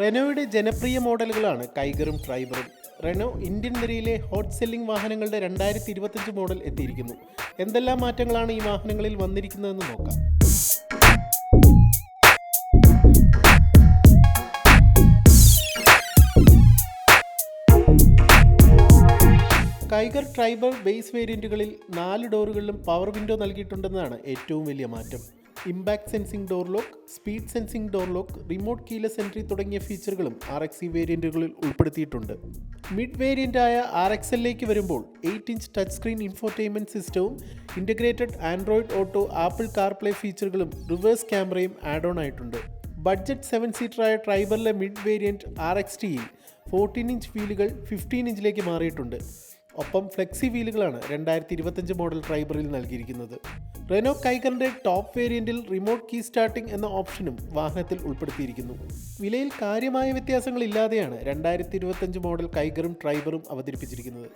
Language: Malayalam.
റെനോയുടെ ജനപ്രിയ മോഡലുകളാണ് കൈഗറും ട്രൈബറും. റെനോ ഇന്ത്യൻ നിരയിലെ ഹോട്ട് സെല്ലിംഗ് വാഹനങ്ങളുടെ രണ്ടായിരത്തി ഇരുപത്തഞ്ച് മോഡൽ എത്തിയിരിക്കുന്നു. എന്തെല്ലാം മാറ്റങ്ങളാണ് ഈ വാഹനങ്ങളിൽ വന്നിരിക്കുന്നതെന്ന് നോക്കാം. കൈഗർ ട്രൈബർ ബേസ് വേരിയന്റുകളിൽ നാല് ഡോറുകളിലും പവർ വിൻഡോ നൽകിയിട്ടുണ്ടെന്നതാണ് ഏറ്റവും വലിയ മാറ്റം. Impact sensing door lock speed sensing door lock remote keyless entry തുടങ്ങിയ ഫീച്ചറുകളും ആർ എക്സ് സി വേരിയന്റുകളിൽ ഉൾപ്പെടുത്തിയിട്ടുണ്ട്. മിഡ് വേരിയന്റായ ആർ എക്സ് എല്ലിലേക്ക് വരുമ്പോൾ eight inch touch screen infotainment സിസ്റ്റവും integrated Android auto Apple CarPlay ഫീച്ചറുകളും reverse ക്യാമറയും ആഡ് ഓൺ ആയിട്ടുണ്ട് ബഡ്ജറ്റ് സെവൻ സീറ്ററായ ട്രൈബറിലെ മിഡ് വേരിയന്റ് ആർ എക്സ് ടിയിൽ ഫോർട്ടീൻ ഇഞ്ച് വീലുകൾ ഫിഫ്റ്റീൻ ഇഞ്ചിലേക്ക് മാറിയിട്ടുണ്ട്. ഒപ്പം ഫ്ലെക്സി വീലുകളാണ് രണ്ടായിരത്തി ഇരുപത്തഞ്ച് മോഡൽ ട്രൈബറിൽ നൽകിയിരിക്കുന്നത്. റെനോ കൈഗറിന്റെ ടോപ്പ് വേരിയന്റിൽ റിമോട്ട് കീ സ്റ്റാർട്ടിംഗ് എന്ന ഓപ്ഷനും വാഹനത്തിൽ ഉൾപ്പെടുത്തിയിരിക്കുന്നു. വിലയിൽ കാര്യമായ വ്യത്യാസങ്ങളില്ലാതെയാണ് രണ്ടായിരത്തി ഇരുപത്തഞ്ച് മോഡൽ കൈഗറും ട്രൈബറും അവതരിപ്പിച്ചിരിക്കുന്നത്.